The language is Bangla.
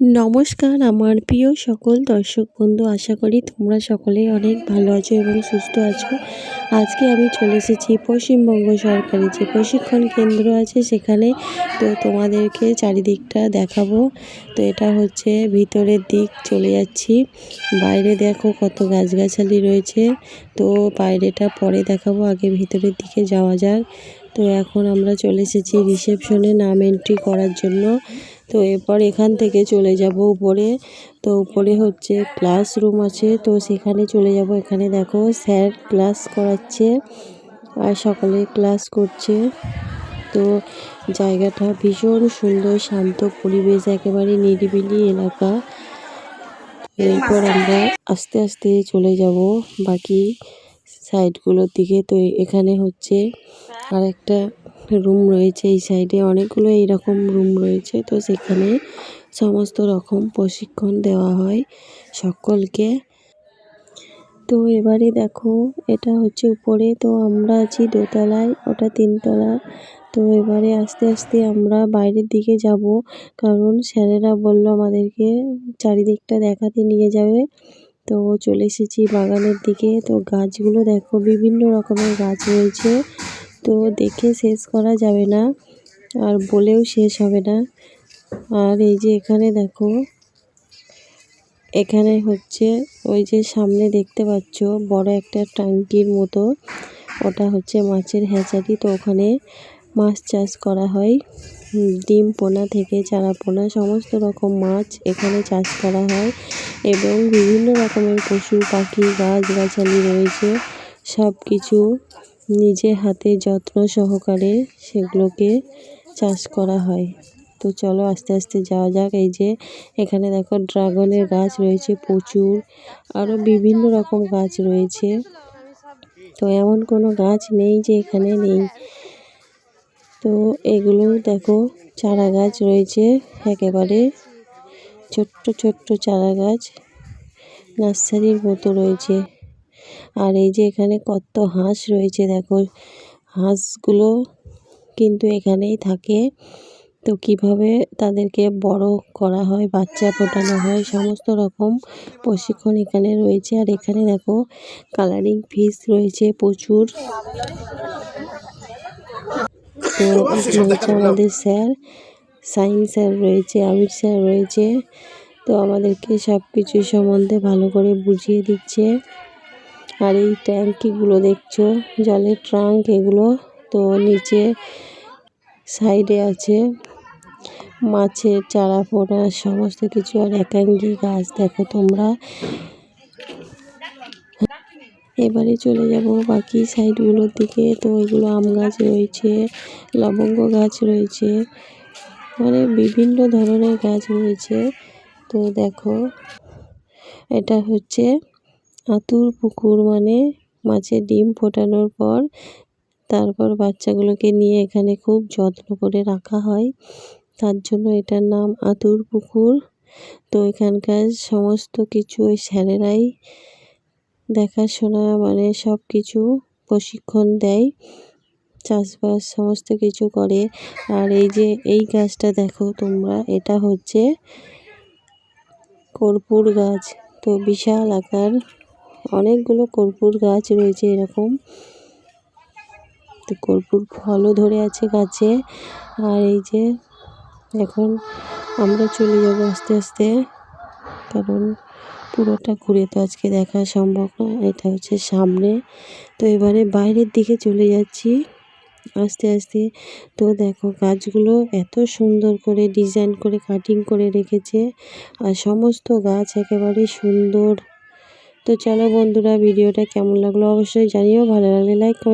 নমস্কার, আমার প্রিয় সকল দর্শক বন্ধু, আশা করি তোমরা সকলেই অনেক ভালো আছো এবং সুস্থ আছো। আজকে আমি চলে এসেছি পশ্চিমবঙ্গ সরকারি যে প্রশিক্ষণ কেন্দ্র আছে সেখানে। তো তোমাদেরকে চারিদিকটা দেখাবো। তো এটা হচ্ছে ভিতরের দিক, চলে যাচ্ছি। বাইরে দেখো কত গাছগাছালি রয়েছে। তো বাইরেটা পরে দেখাবো, আগে ভিতরের দিকে যাওয়া যাক। তো এখন আমরা চলে এসেছি রিসেপশনে নাম এন্ট্রি করার জন্য। তো এরপর এখান থেকে চলে যাব উপরে। তো উপরে হচ্ছে ক্লাসরুম আছে, তো সেখানে চলে যাব। এখানে দেখো স্যার ক্লাস করাচ্ছে আর সকলে ক্লাস করছে। তো জায়গাটা ভীষণ সুন্দর, শান্ত পরিবেশ, একেবারে নিরিবিলি এলাকা। এরপর আমরা আস্তে আস্তে চলে যাব বাকি সাইডগুলোর দিকে। তো এখানে হচ্ছে আর একটা রুম রয়েছে এই সাইডে। অনেকগুলো এইরকম রুম রয়েছে। তো সেখানে সমস্ত রকম প্রশিক্ষণ দেওয়া হয় সকলকে। তো এবারে দেখো, এটা হচ্ছে উপরে। তো আমরা আছি দোতলায়, ওটা তিনতলা। তো এবারে আস্তে আস্তে আমরা বাইরের দিকে যাব, কারণ স্যারেরা বলল আমাদেরকে চারিদিকটা দেখাতে নিয়ে যাবে। তো চলে এসেছি বাগানের দিকে। তো গাছগুলো দেখো, বিভিন্ন রকমের গাছ রয়েছে। তো দেখে শেষ করা যাবে না, আর বলেও শেষ হবে না। আর এই যে এখানে দেখো, এখানে হচ্ছে ওই যে সামনে দেখতে পাচ্ছ, বড় একটা ট্যাঙ্কির মতো। ওটা হচ্ছে মাছের হ্যাচারি। তো ওখানে মাছ চাষ করা হয়। ডিম পোনা থেকে চারা পোনা, সমস্ত রকম মাছ এখানে চাষ করা হয়। এবং বিভিন্ন রকমের পশু, পাখি, গাছগাছালি রয়েছে। সব কিছু নিজে হাতে যত্ন সহকারে সেগুলোকে চাষ করা হয়। তো চলো আস্তে আস্তে যাওয়া যাক। এই যে এখানে দেখো ড্রাগনের গাছ রয়েছে প্রচুর। আরও বিভিন্ন রকম গাছ রয়েছে। তো এমন কোনো গাছ নেই যে এখানে নেই। তো এগুলো দেখো চারা গাছ রয়েছে একেবারে ছোট্ট ছোট্ট চারা গাছ। নার্সারির মতো রয়েছে। আর এই যে এখানে কত হাঁস রয়েছে, দেখো। হাঁসগুলো কিন্তু এখানেই থাকে। তো কীভাবে তাদেরকে বড় করা হয়, বাচ্চা ফোটানো হয়, সমস্ত রকম প্রশিক্ষণ এখানে রয়েছে। আর এখানে দেখো কালারিং ফিস রয়েছে প্রচুর। আমাদের স্যার সায়েন্স স্যার রয়েছে আমির স্যার রয়েছে। তো আমাদেরকে সব কিছু সম্বন্ধে ভালো করে বুঝিয়ে দিচ্ছে। আর এই ট্যাঙ্কিগুলো দেখছ, জলের ট্রাঙ্ক এগুলো তো নিচে সাইডে আছে। মাছের চারা পোনা সমস্ত কিছু আর একাঙ্গি গাছ, দেখো তোমরা। এবারে চলে যাব বাকি সাইডগুলোর দিকে। তো ওইগুলো আম গাছ রয়েছে, লবঙ্গ গাছ রয়েছে মানে বিভিন্ন ধরনের গাছ রয়েছে। তো দেখো, এটা হচ্ছে আতুর পুকুর মানে মাছের ডিম ফোটানোর পর তারপর বাচ্চাগুলোকে নিয়ে এখানে খুব যত্ন করে রাখা হয়। তার জন্য এটার নাম আতুর পুকুর। তো এখানকার সমস্ত কিছু ওই স্যারেরাই দেখাশোনা মানে সব কিছু প্রশিক্ষণ দেয়, চাষবাস সমস্ত কিছু করে। আর এই যে এই গাছটা দেখো তোমরা, এটা হচ্ছে কর্পূর গাছ। তো বিশাল আকার অনেকগুলো কর্পূর গাছ রয়েছে এরকম। তো কর্পূর ফলও ধরে আছে গাছে। আর এই যে এখন আমরা চলে যাব আস্তে আস্তে, কারণ পুরোটা ঘুরে তো আজকে দেখা সম্ভব না, এটা হচ্ছে সামনে। তো এবারে বাইরের দিকে চলে যাচ্ছি। আস্তে আস্তে তো দেখো গাছগুলো এত সুন্দর করে ডিজাইন করে, কাটিং করে রেখেছে। আর সমস্ত গাছ একেবারে সুন্দর তো চলো বন্ধুরা ভিডিওটা কেমন লাগল অবশ্যই জানিও ভালো লাগলে লাইক করে